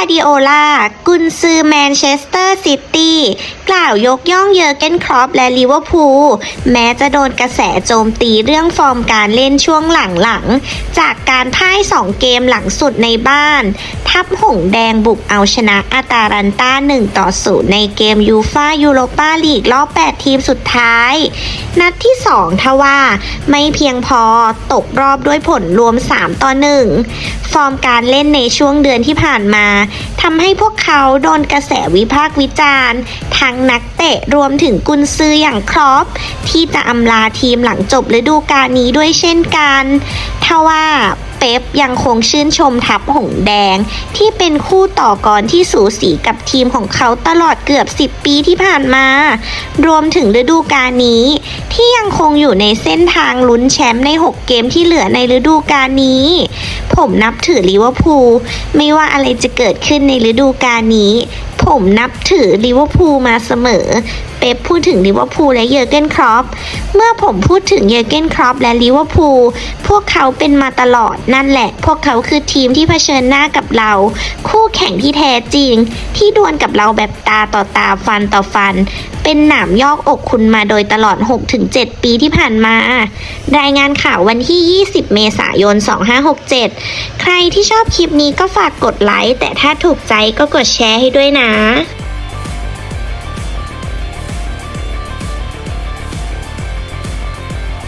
าดิโอลา กุนซือแมนเชสเตอร์ซิตี้ กล่าวยกย่องเยอร์เกนครอปและลิเวอร์พูล แม้จะโดนกระแสโจมตีเรื่องฟอร์มการเล่นช่วงหลังๆ จากการพ่าย2เกมหลังสุดในบ้าน ทัพหงแดงบุกเอาชนะอาตารันต้า1ต่อ0ในเกมยูฟายูโรปาลีกรอบ 8 ทีมสุดท้าย นัดที่ 2 ทว่าไม่เพียงพอตกรอบด้วยผลรวม 3 ต่อ 1 ฟอร์มการเล่นในช่วงเดือนที่ผ่านมาทำให้พวกเขาโดนกระแสวิพากษ์วิจารณ์ทั้งนักเตะรวมถึงกุนซืออย่างครอปที่จะอำลาทีมหลังจบฤดูกาลนี้ด้วยเช่นกันทว่า เป๊ปยังคงชื่นชมทัพหงแดง ที่เป็นคู่ต่อกรที่สูสีกับทีมของเขาตลอดเกือบ 10 ปีที่ผ่านมา รวมถึงฤดูกาลนี้ ที่ยังคงอยู่ในเส้นทางลุ้นแชมป์ใน 6 เกมที่เหลือในฤดูกาลนี้ ผมนับถือลิเวอร์พูลไม่ว่าอะไรจะเกิดขึ้นในฤดูกาลนี้ ผมนับถือลิเวอร์พูลมาเสมอ เป๊ปพูดถึงลิเวอร์พูลและเยอร์เกนครอปเมื่อผมพูดถึงเยอร์เกนครอปและลิเวอร์พูลพวกเขาเป็นมาตลอดนั่นแหละ พวกเขาคือทีมที่เผชิญหน้ากับเรา คู่แข่งที่แท้จริง ที่ดวลกับเราแบบตาต่อตาฟันต่อฟัน เป็นหนามยอกอกคุณมาโดยตลอด 6-7 ปีที่ผ่านมา รายงานข่าววันที่ 20 เมษายน 2567 ใครที่ชอบคลิปนี้ก็ฝากกดไลค์ แต่ถ้าถูกใจก็กดแชร์ให้ด้วยนะ